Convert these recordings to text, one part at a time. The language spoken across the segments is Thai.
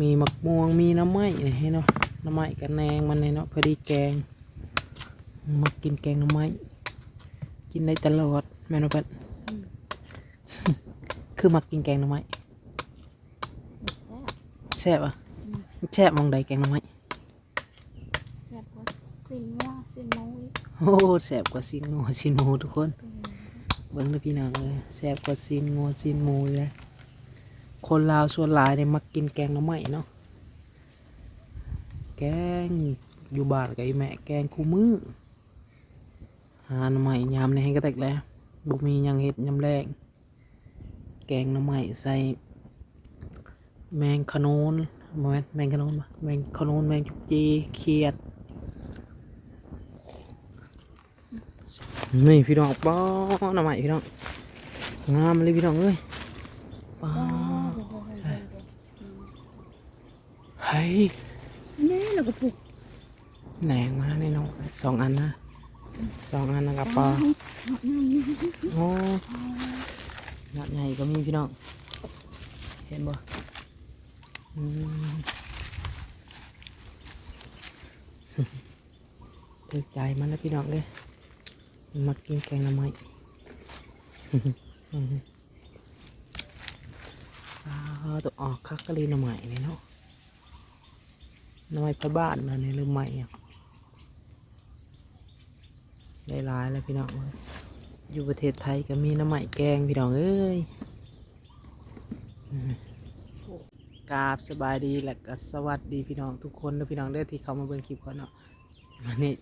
มีหมักม่วงมีน้ำไม้นี่เนาะน้ำไม้กับแหนงมันนี่เนาะพอดีแกงมากินแกงน้ำไม้กินได้ตลอดแม่นบ่เพิ่นคือมักกินแกงหน้ำไม้แซ่บอะแซ่บหมองใดแกงหน้ำไม้แซ่บกว่าสินว่าสินน้อยโอ้แซ่บกว่าซีนงัวซีนหมูทุกคนเบิ่งเด้อพี่น้องเลยแซ่บกว่าซีนงัวซีนหมูเลย คนลาวส่วนหลายเนี่ยมักกินแกงหน้ำไม้เนาะแกงอยู่บ้านกับไอแม่แกงคู่มือหาหน้ำไม้ยามในให้กระแตกแล้วบุมียังเห็ดยำแรงแกงหน้ำไม้ใส่แมงขนูนแม่นแมงขนูนแมงขนูนแมงจุกจีเขียดนี่พี่น้องป้อหน้ำใหม่พี่น้องงามเลยพี่น้องเอ้ยป้าเฮ้ย นี่เราก็ปลูกแหนงมาในน้องสองอันนะสองอันนะครับป้าโอ้ยอดใหญ่ก็มีพี่น้อง เห็นบ่อืมถือใจมันนะพี่น้องเลยมากินแกงหน้ำไม้อ้าวตัวออกคักกะลีหน้ำไม้นี่เนาะห น้ำไมพระบ้านนะนี่เริ่มใหม่ได้หลายแล้วพี่น้องอยู่ประเทศไทยก็มีน้ำไม้แกงพี่น้องเอ้ยกราบสบายดีและก็สวัสดีพี่น้องทุกคนนะพี่น้องเด้อที่เขามาเบิ่งคลิปก่อนเนาะวันนี้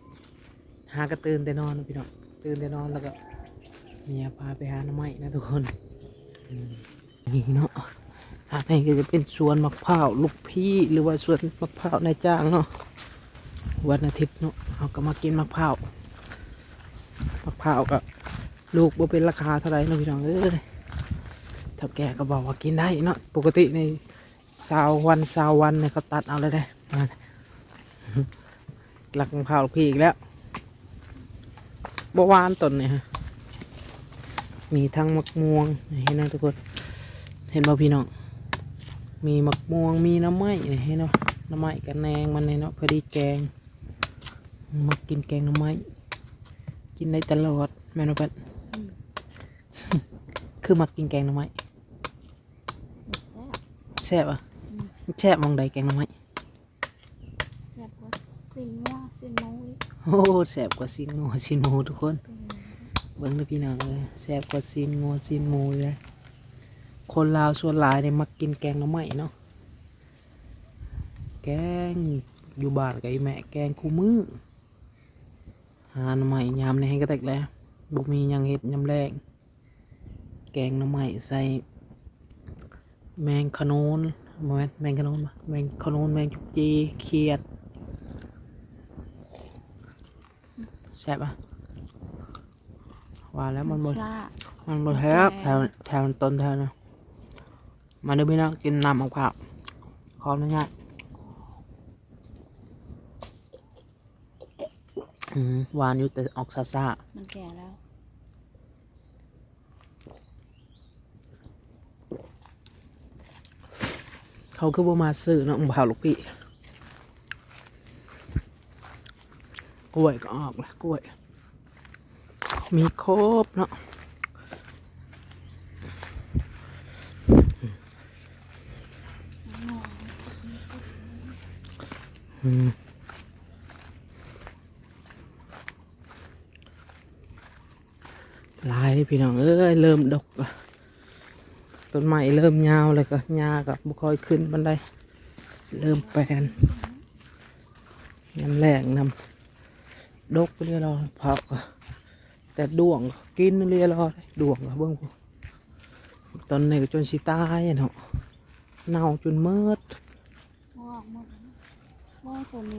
หากระตื่นแต่นอนนะพี่น้องตื่นแต่นอนแล้วก็เมียพาไปหาน้ำไม้นะทุกคนนี่เนาะ ทางนี้ก็จะเป็นสวนมะพร้าวลูกพี่หรือว่าสวนมะพร้าวนายจ้างเนาะวันอาทิตย์เนาะเขาก็มากินมะพร้าวมะพร้าวก็ลูกบ่เป็นราคาเท่าไหร่เนาะพี่น้องเอ้ยถ้าแกก็บอกว่ากินได้เนาะปกติในสาววันสาววันเนี่ยเขาตัดเอาเลยได้นั่นหลักมะพร้าวลูกพี่อีกแล้วบหวานต้นเนี่ยฮะมีทั้งมะม่วงเห็นไหมทุกคน เห็นบ่พี่น้อง มีมะม่วงมีน้ำไม้นี่เห็นเนาะน้ำไม้กับแหนงมันเนี่ยเนาะพอดีแกงมากินแกงน้ำไม้กินได้ตลอดแม่นบ่เพิ่นคือมักกินแกงน้ำไม้แซ่บแซ่บอะแซ่บหมองใดแกงน้ำไม้แซ่บกว่าสินว่าสินน้อยโอ้แซ่บกว่าซีนงัวซีนหมูทุกคนเบิ่งเด้อพี่น้องเลยแซ่บกว่าซีนงัวซีนหมูเลย คนลาวส่วนหลายเนี่ยมักกินแกงหน้ำไม้เนาะแกงอยู่บ้านกับไอ้แม่แกงคู่มือหาหน้ำไม้ยามในให้กระแตกแล้วบุมีหยังเห็ดยำแรงแกงหน้ำไม้ใส่แมงขนูนบ่แม่นแมงขนูนปะแมงขนูนแมงจุกจีเขียดแซ่บปะว่าแล้วมันบ่ชามันบ่แทบแถวแถวต้นแถวนะ มาดูพี่น้องกินน้ำมะพร้าวขออนุญาตอืมหวานอยู่แต่ออกซ่ามันแก่แล้วๆเขาคือบ่มาซื้อเนาะมะพร้าวลูกพี่กล้วยก็ออกแล้วกล้วย มีครบเนาะอืมห ลายพี่น้องเอ้ยเริ่มดกละต้นไม้เริ่มยาวเลยก็หญ้ากับบุคอยขึ้นบันไดเริ่มแปลนยันแรงนำดกเรียรอเผาก็แต่ดวงกินเรียรอดวงเบิ่งตอนนี้ก็จนสิตายเนาะเน่าจนเมิด ว่าหมดว่าส่วนนี้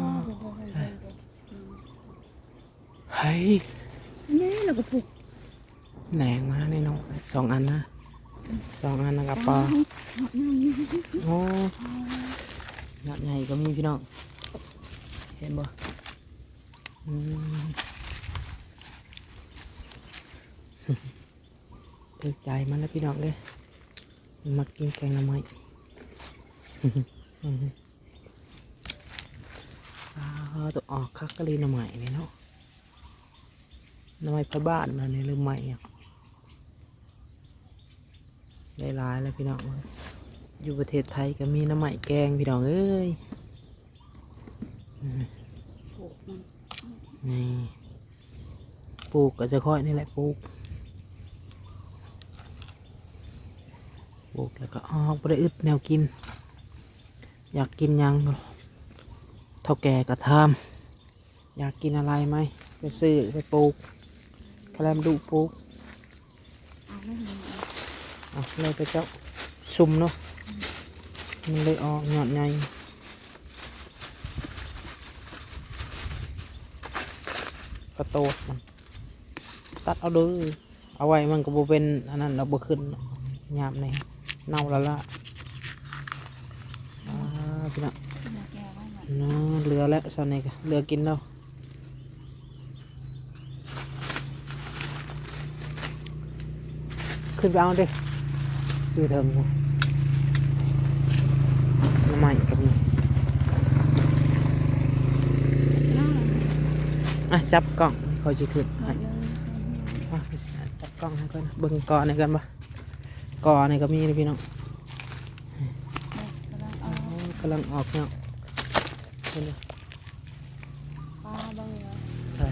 เฮ้ยนี่เราก็ผูกแหนงมาแน่นอนสองอันนะสองอันนะครับปอหักง่ายนี่โอ้หนักใหญ่ก็มีพี่น้องเห็นบ่อืมถือใจมันแล้วพี่น้องเลยมันมากินแกงหน้ำไม้อืมอ้าวตัวออกคักกะลีหน้ำไม้นี่เนาะห น้ำไม้พระบ้านมาเนี่ยลืมใหม่อะได้หลายแล้วพี่น้องอยู่ประเทศไทยก็มีน้ำใหม่แกงพี่น้องเอ้ยอืมผูกนี่ปลูกก็จะค่อยนี่แหละปลูกปลูกแล้วก็ออกไปอึดแนวกิน อยากกินยังเท่าแก่ก็ทำอยากกินอะไรไหมไปซื้อไปปลูก แลมดูปลูกเอาไม่เห็นเอาเลยไปเจ้าซุ่มเนาะมันเลยออกหยอดใหญ่กระโตดมันตัดเอาเด้อเอาไว้มันก็บ่เป็นอันนั้นเราบ่ขึ้นยามในเน่าและละอ่าพี่น้องเราแก่ไว้หน่อยเนาะเหลือแล้วสาวนี้ก็เหลือกินแล้ว ขึ้นไปเอาดิดูเถิงบ่น้ำใหม่กับนี่น่าอะจับกล้องเขาจะขึ้นหน่ให้อยเลยอะจับกล้องให้ก่อนนะเบิ่งกอนี่กันปะกอนี่ก็มีนะพี่น้องกำลังเอาโอ้กำลังออกเนาะเห็นไหมปลาบ้างเหรอใช่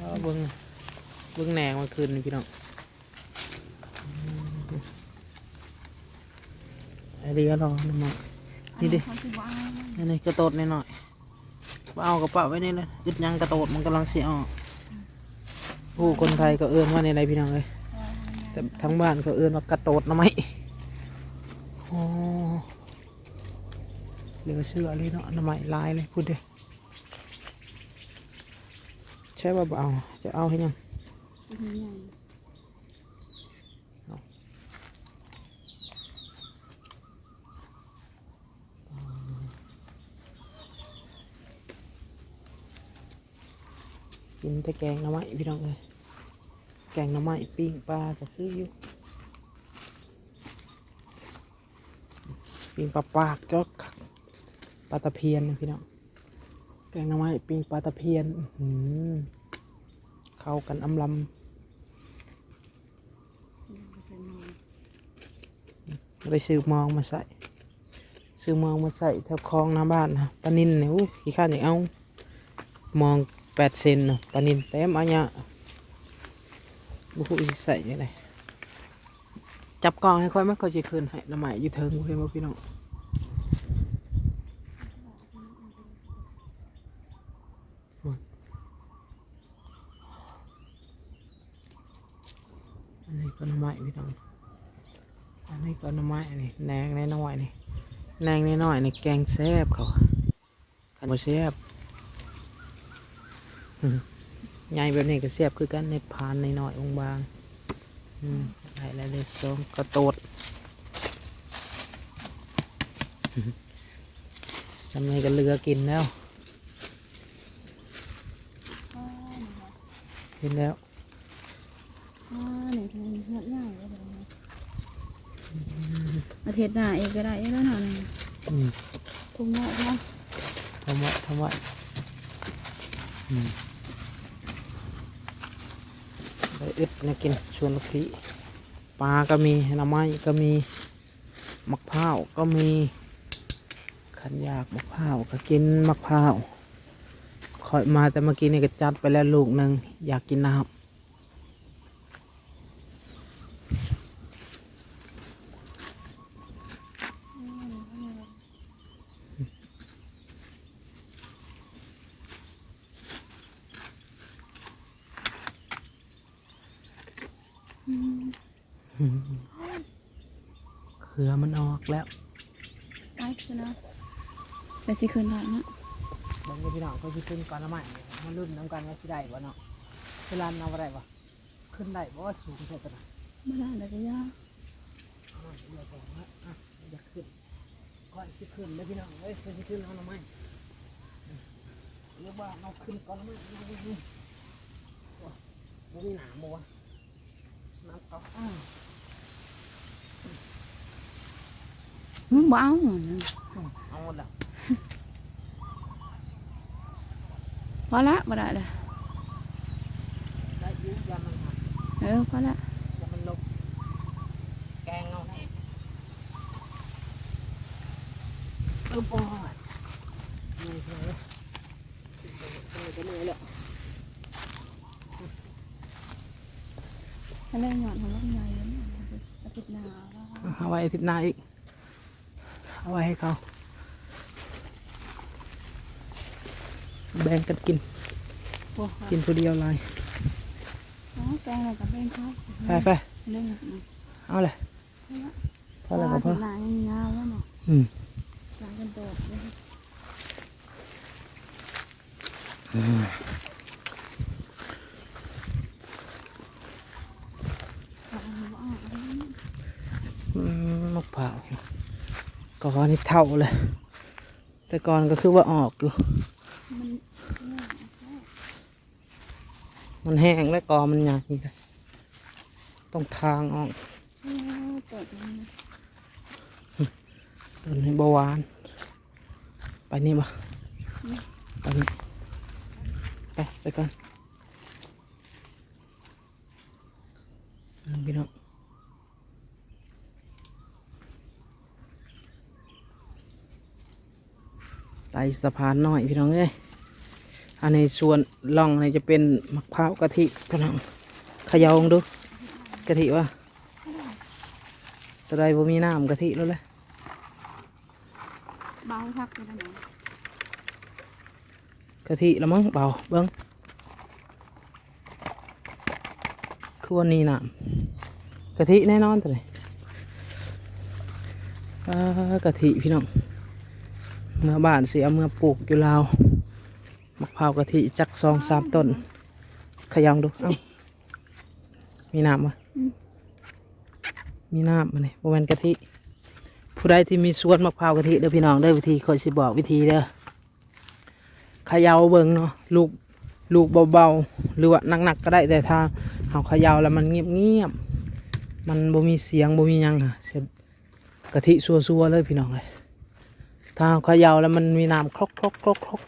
เอาเบิ่งเบิ่งแหนงมาคืนนี่พี่น้องไอ เดียรอน้ำมันนี่ดิเขาคือว่านี่นี่กระโตดนิดหน่อยเอากระเป๋าไว้นี่เลยยึดยังกระโตดมันกำลังเสียออกผู้คนไทยก็เอื้อนว่าในไรพี่น้องเลยแต่ทั้งบ้านก็เอื้อนว่ากระโตดนะไหมโอ้เหลือเชื่อเลยเนาะน้ำไหมลายเลยพูดเลยใช่ว่าเบเอาจะเอาให้ยัง กินแต่แกงหน้ำไม้พี่น้องเลยแกงหน้ำไม้ปิ้งปลาก็คืออยู่ปิ้งปลาปากก็ปลาตะเพียนพี่น้องแกงหน้ำไม้ปิ้งปลาตะเพียนเข้ากันอำลำไปซื้อมองมาใส่ซื้อมองมาใส่แถวคลองหน้าบ้านนะปลานินเนี่ยอู้ขี้ข้านอยากเอา มอง แปดเซนเนาะปลานินเต็มอันเนี้ยบุคุสิใส่ยังไงจับกล้องให้ค่อยมั้ยเขาจะคืนให้ละใหม่อยู่เทิงเพื่อนพี่น้องอันนี้ก็หน้ำไม้พี่น้องอันนี้ก็หน้ำไม้นี่แหนงน้อยๆนี่แหนงน้อยๆนี่แกงแซ่บเขาขันบ่แซ่บอื้อ ใหญ่แบบนี้ก็แซ่บคือกันในพานน้อยๆบางๆอืมได้แล้วเลยสองกระโตดอื้อจำเลยก็เหลือกินแล้ว กินแล้วอ่าเนี่ยทำไมเหือดง่ายเลยประเทศหน้าเองก็ได้เองแล้วหน่อยอืมทุ่งเนาะเนาะทำไว้ทำไว้อืม ได้อึดนะกินชวนลูกพี่ปลาก็มีหน่อไม้ก็มีมะพร้าวก็มีขันยากมะพร้าวก็กินมะพร้าวคอยมาแต่เมื่อกี้นี่ก็จัดไปแล้วลูกหนึ่งอยากกินน้ำ เขือมันออกแล้วไปคือเนาะไปสิคืนได้นาะบางพี่น้องก็สิขึ้นก่อนละใหม่มารุ่นน้ำกันว่าสิได้บ่เนาะเวลาเอาบ่ได้บ่ขึ้นได้บ่สูงเท่ากันไม่ได้เลยก็ยากเอามาเดี๋ยวก่อนนะอะอยากขึ้นก่อนสิขึ้นแล้วพี่น้องเอ้ยเพิ่นสิขึ้นเอาหน่อไม้เรียกว่าเอาขึ้นก่อนละไม้นี่ๆโอ้บ่มีหนามบ่วะน้ำเอาอ้าวมึงบ้าหมดนาหมดแล้วพอละบ่ได้เลยได้อยุยามันหักเออพอละยามันลบแกงเอาได้เออบ่อยเหนื่อยเหนื่อยเลยเหนื่อยจะเหนื่อยแล้ว ถ้าได้หยอดของลูกใหญ่แล้วเนี่ยอาทิตย์หน้าแล้ว เอาไว้อาทิตย์หน้าอีกเอาไว้ให้เขา แบ่งกันกินโอ้กินผู้เดียวเลยอ๋อแกงอะไรกับแป้งเขาไปไปเรื่องเอาเลยพอแล้วก็พอหลายยังยาวแล้วเนาะอืมหลายกันโดดเลยเอาเอาเอาเอาอืมมะพร้าว ก่อนนี่เท่าเลย แต่ก่อนก็คือว่าออกอยู่ มันแห้งและกอมันใหญ่ต้องทางออกเออเปิดมันนะต้นนี้บหวาน ไปนี่บ่ไปนี่ไปไปก่อนนั่นพี่น้อง ไต่สะพานน้อยพี่น้องเอ้ยอันในส่วนล่องนี่จะเป็นมะพร้าวกะทิพี่น้องเขยาลองดูกะทิว่าตะไดบ่มีน้ำกะทิแล้วแหละเบาทักเลยนะเนาะกะทิละมั้งเบาเบิ้งคือวันนี้น่ะกะทิแน่นอนตัวเลยอ่ากะทิพี่น้อง เมื่อบ้านเสียเมื่อปลูกอยู่ลาวมะพร้าวกะทิจักสองสามต้น ขยำดู เอ้า มีน้ำปะมีน้ำมาเนี่ยประมาณกะทิ ผู้ใดที่มีสวนมะพร้าวกะทิเด้อพี่น้องเด้อวิธีคอยสิบอกวิธีเด้อขย่าเบิ่งเนาะลูกลูกเบาๆ หรือว่าหนักๆก็ได้แต่ถ้าเอาขย่าแล้วมันเงียบๆ มันบ่มีเสียงบ่มียังอะเสร็จกะทิซัวๆเลยพี่น้องเลย ถ้าเอาเขย่าแล้วมันมีน้ำครกครกครกครก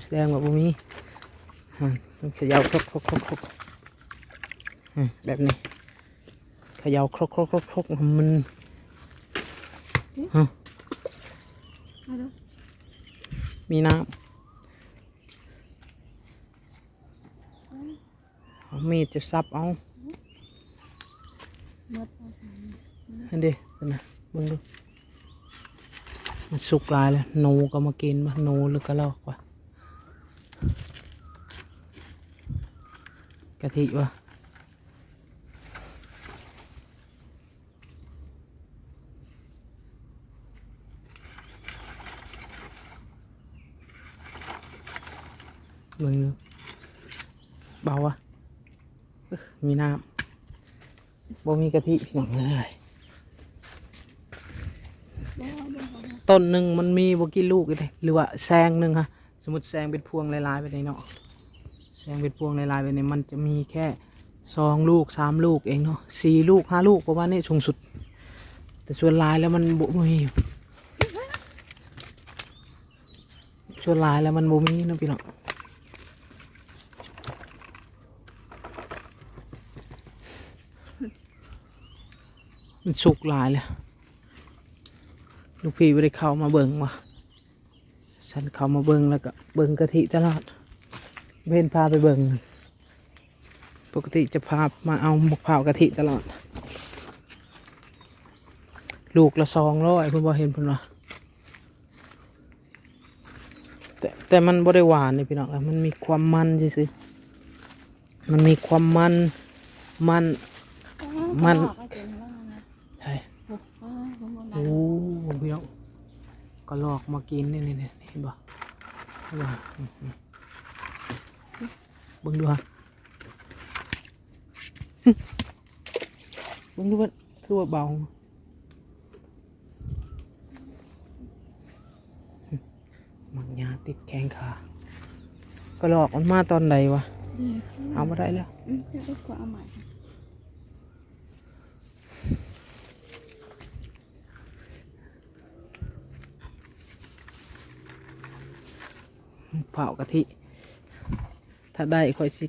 แสดงว่าบ่มีอ่าต้องเขย่าครกครกครกครกอืมแบบนี้เขย่าครกครกครกครกมันเอาดูมีน้ำเอามีดจะซับเอาเมื่อตอนอันเดียวนะมึงดู มันสุกลายแล้วหนูก็มากินมาหนูหรือกระลอกวะกะทิวะมึงดูเบาวะอึ๊ะมีน้ำบ่มีกะทิพี่น้องเลย บ่บ่บ่ ต้นหนึ่งมันมีบกี่ลูกเลยหรือว่าแซงหนึ่งฮะสมมติแซงเป็นพวงลายๆไปในเนาะแซงเป็นพวงลายๆไปในมันจะมีแค่สองลูกสามลูกเองเนาะสี่ลูกห้าลูกประมาณนี้สูงสุด แต่ส่วนลายแล้วมันบ่มีส่วนลายแล้วมันบ่มีนะพี่น้องมันสุกหลายเลย ลูกพี่ไม่ได้เข้ามาเบิ่งว่ะฉันเข้ามาเบิ่งแล้วก็เบิ่งกะทิตลอดเว้นพาไปเบิ่งปกติจะพามาเอามะพร้าวกะทิตลอด ลูกละสองร้อยเพิ่นบอเห็นเพิ่นว่าแต่แต่มันบ่ได้หวานนี่พี่น้องเอ้ยมันมีความมันซื่อมันมีความมันมันมันใช่โอ้ โหผมบ่ได้โอ้พี่น้องก็ลอกมากินนี่นี่นี่เห็นบ่ว่าอืมอืมเบิ่งดูฮะหึเบิ่งดูว่าคือว่าเบาหมักยาติดแข้งขาก็ลอกมันมาตอนใดวะเอามาได้แล้วจะได้กว่าเอาใหม่ เผากะทิ ถ้าได้ค่อยสิ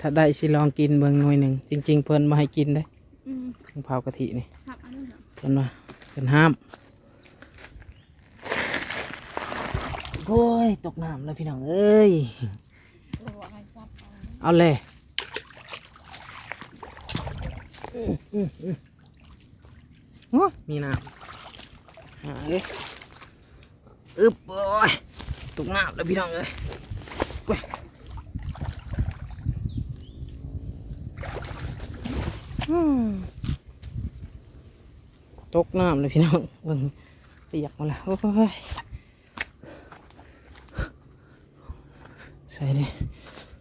ถ้าได้สิลองกินเบิ่งหน่วยหนึ่ง จริง ๆ เพิ่นมาให้กินได้อืมเผากะทินี่หักอันนั้นเหรอเพิ่นว่าเพิ่นห้าม โอ้ย ตกน้ำแล้วพี่น้อง เอ้ยเออว่าอะไรซับเอาเอาเลยอืมอืมอืมโอ้ยมีน้ำหาเลยอึบโอ้ย ตกน้ำแล้วพี่น้องเอ้ยเว้ยอืมตกน้ำเลยพี่น้องเบิ่งเปียกหมาแล้วโอ้ยใส่เลย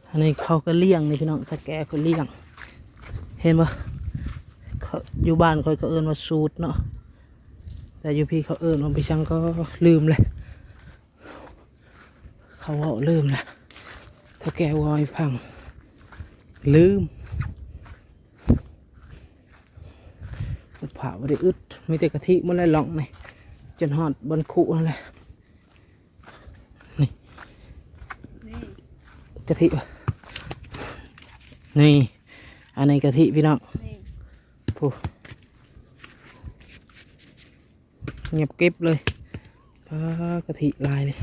อันนี้เขาก็เลี้ยงนี่พี่น้องถ้าแกก็เลี้ยง เห็นปะเขาอยู่บ้านเขาก็เอิ้นว่าสูตรเนาะแต่อยู่พี่เขาเอิ้นว่าพี่ช่างก็ลืมเลย เขาว่าลืมเลยถ้าแกวอยพัง ลืมผ่าไม่ได้อึดมีแต่กะทิมันเลยหลองนี่จนหอดบนคุนั่นแหละนี่กะทิวะนี่ อันนี้กะทิพี่น้องนี่ผู้เงียบกริบเลยพากะทิลายเลย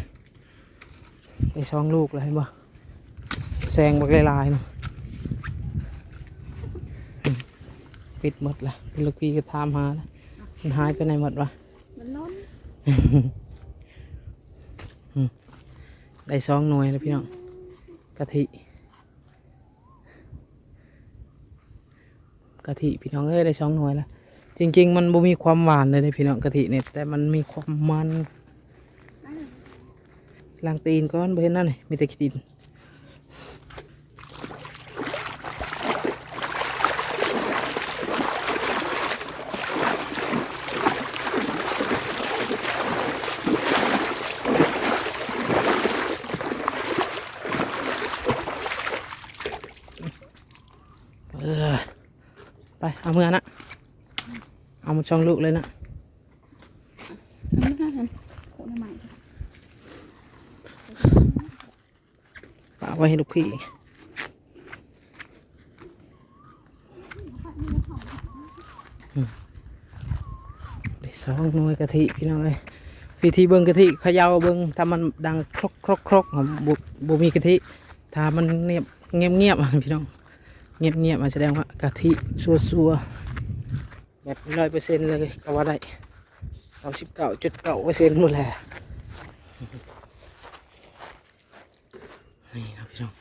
ไปสองลูกเลยเห็นบ่แซงบักลายๆเนาะอืมปิดหมดละพี่ลูกพี่ก็ถามหาแล้วมันหายไปไหนหมดวะมันล้นได้สองหน่วยแล้วพี่น้องกะทิกะทิพี่น้องเอ้ยได้สองหน่วยแล้วจริง ๆ มันบ่มีความหวานเลยนะพี่น้องกะทิเนี่ยแต่มันมีความมัน ล้างตีนก้อนเห็นนั่นนี่มีแต่ขี้ดินเออไป เอาเมื่อนะ เอามาช่องลูกเลยนะ อันนี้น่าทันโคตรใหม่ ฝาก ไว้ให้ลูกพี่ ได้สองหน่วยกะทิพี่น้องเอ้ยวิธีเบิ่งกะทิเขย่าเบิ่งถ้ามันดังครกครกครกครับบุบมีกะทิถ้ามันเงียบเงียบเงียบพี่น้องเงียบเงียบมันแสดงว่ากะทิซัวซัวแบบร้อยเปอร์เซ็นต์เลยก็ว่าได้เอาสิบเก้าจุดเก้าเปอร์เซ็นต์หมดแหละนี่นะพี่น้อง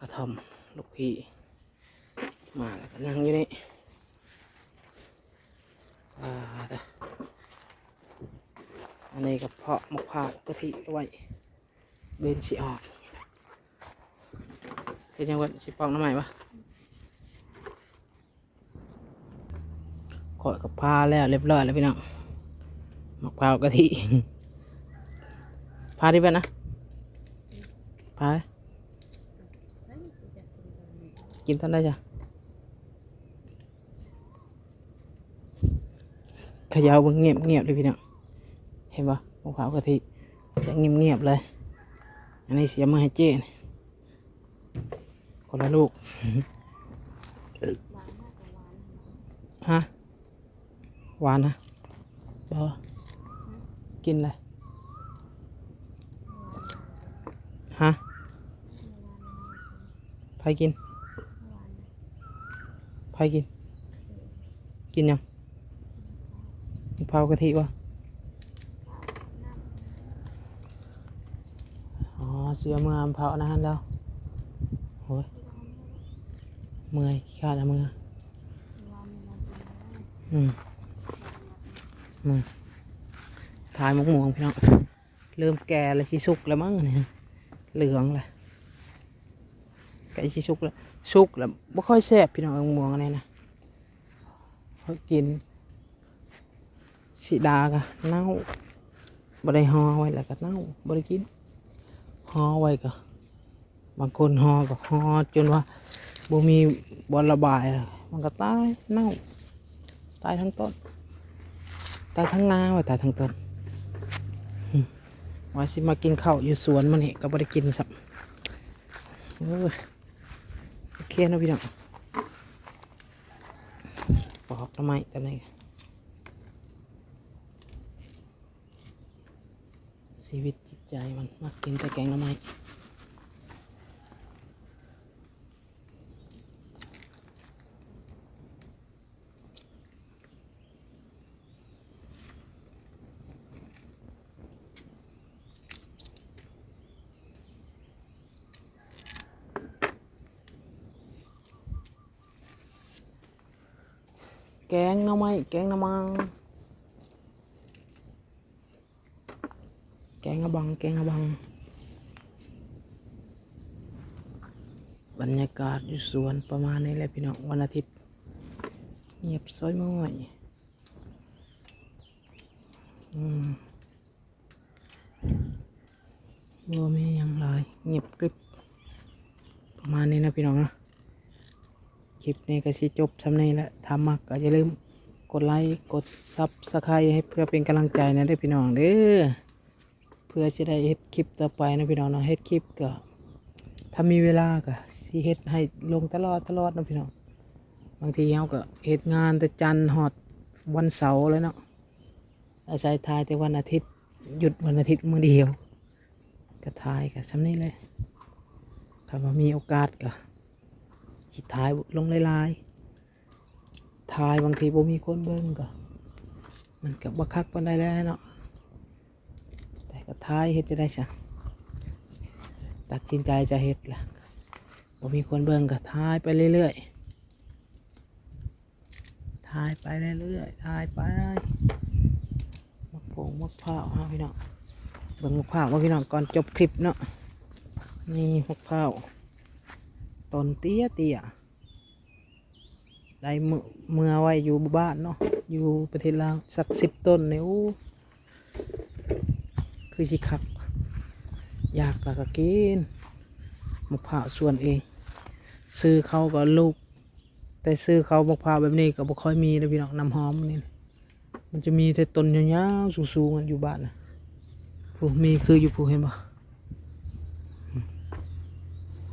กระทำลูกพี่ มาแล้วก็นั่งอยู่นี่อ่านนี้ก็เพาะมะพร้าวกะทิไว้เบนสิออกเห็นยังว่าสิปอกน้ำใหม่ปะขอยกับพาแล้วเรียบร้อยแล้วพี่น้องมะพร้าวกะทิพาดิเพื่อนนะพา กินตอนได้จ้ะขยาวเงเงียบเงียบเลยพี่น้องเห็นปะมะพร้าวกะทิจะเงียบเงียบเลย อันนี้เสียมาให้เจ้นคนละลูกฮะหวานนะบอกินเลยฮะใครกิน ใครกิน กินยังมะพร้ากะทิวะอ๋อ เสียมือมะพร้าวนานแล้วโอ้ยเมื่อยขาดอะมืออืมอืมถ่ายมกหมวงพี่น้อง เริ่มแก่แล้วสิสุกแล้วมั้งเนี่ย เหลืองและ ก่สิสุกแล้วสุกแล้วบ่ค่อยแซ่บพี่น้องม่วงอันนี้นะเขากินสีดากะเน่าบ่ได้ห่อไว้แล้วก็เน่าบ่ได้กินห่อไว้ก็บางคนห่อก็ห่อจนว่าบ่มีบอลระบายมันก็ตายเน่าตายทั้งต้นตายทั้งนาไว่าตายทั้งต้นว่าสิมากินข้าวอยู่สวนมันนี่ก็บ่ได้กินสับ เออโอเคนาะพี่น้องปอกทำไมแต่ไหนชีวิตจิตใจมันมากินแต่แกงทำไมแกงหน้ำไม้ แกงน้ำมัง แกงกระบัง แกงกระบัง บรรยากาศอยู่สวนประมาณนี้แหละพี่น้องวันอาทิตย์ เงียบซ้อยม้อยอืมบ่มีหยังหลายเงียบกริบประมาณนี้นะพี่น้องนะคลิปนี้ก็สิจบสำเนี้แหละถ้ามักก็อย่าลืม กดไลค์กดซับสไครต์ให้เพื่อเป็นกำลังใจนะเด้อพี่น้องเด้อเพื่อจะได้เฮ็ดคลิปต่อไปนะพี่น้องเนาะเฮ็ดคลิปก็ถ้ามีเวลาก็สิเฮ็ดให้ลงตลอดตลอดนะพี่น้องบางทีเฮาก็เฮ็ดงานแต่จันทร์ฮอดวันเสาร์เลยเนาะอาศัยทายแต่วันอาทิตย์หยุดวันอาทิตย์มื้อเดียวก็ทายก็ซำนี้เลยถ้าว่ามีโอกาสก็สิทายลงหลายๆ ทายบางทีบ่มีคนเบิ่งก็มันก็บ่คักปานใดแล้วเนาะแต่ก็ทายเฮ็ดจะได้ซะตัดสินใจจะเฮ็ดล่ะบ่มีคนเบิ่งก็ทายไปเรื่อยๆทายไปเรื่อยๆทายไปมักโป่งมักพร้าวฮะพี่น้องเบิ่งมักพร้าวว่าพี่น้องก่อนจบคลิปเนาะนี่มักพร้าวต้นเตี้ยเตี้ย ได้เมื่อไว้อยู่บ้านเนาะอยู่ประเทศลาวสักสิบต้นเนี่ยโอ้คือสิคัก อยากล้วก็กินมะพร้าวส่วนเอง ซื้อเขาก็ลูก แต่ซื้อเขามะพร้าวแบบนี้ก็บ่ค่อยมีนะพี่น้องน้ำหอมนี่มันจะมีแต่ต้นยาวๆสูงๆอะอยู่บ้านนะผู้มีคืออยู่ผู้เห็นบ่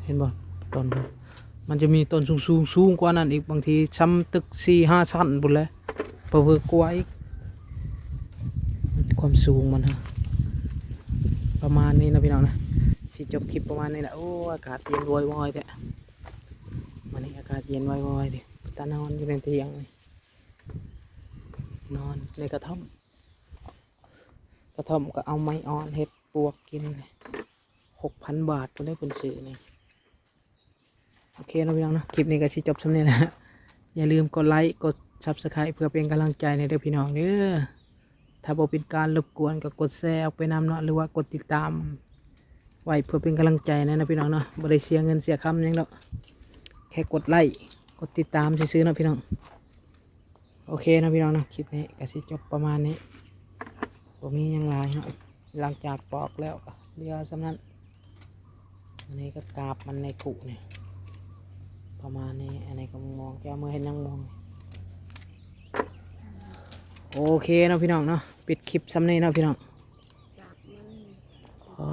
เห็นบ่ต้นพุ่น มันจะมีต้นสูงสูงสูงกว่านั้นอีกบางทีซ้ำตึกสี่ห้าชั้นบุนแล้วเพิ่มกว่าอีกความสูงมันฮะประมาณนี้นะพี่น้องนะสิจบคลิปประมาณนี้แหละโอ้อากาศเย็นวอยวอยๆแท้วันนี้อากาศเย็นวอยวอยๆดิตานอนอยู่ในเตียงนี่นอนในกระท่อมกระท่อมก็เอาไม้อ่อนเห็ดปวกกินหกพันบาทก็ได้เป็นสื่อนี่ โอเคนะพี่น้องนะคลิปนี้ก็สิจบสำเนียนะอย่าลืมกดไลค์กด subscribe เพื่อเป็นกำลังใจในเด้อพี่น้องเด้อถ้าบ่เป็นการรบกวนก็กดแชร์ออกไปนำเนาะหรือว่ากดติดตาม ไว้เพื่อเป็นกำลังใจนะนะพี่น้องเนาะบ่ได้เสียเงินเสียคำหยังดอกแค่กดไลค์กดติดตามซื้อๆเนาะพี่น้องโอเคนะพี่น้องนะคลิปนี้ก็สิจบประมาณนี้ผมมีหยังลายเนาะหลังจากปอกแล้วเรียสำนั้นอันนี้ก็กราบมันในกุเนี่ย ประมาณนี้ อันนี้ก็มองแก้วมือเห็นยังมองโอเคเนาะพี่น้องเนาะปิดคลิปซ้ำนี้เนาะพี่น้องจับมันพอ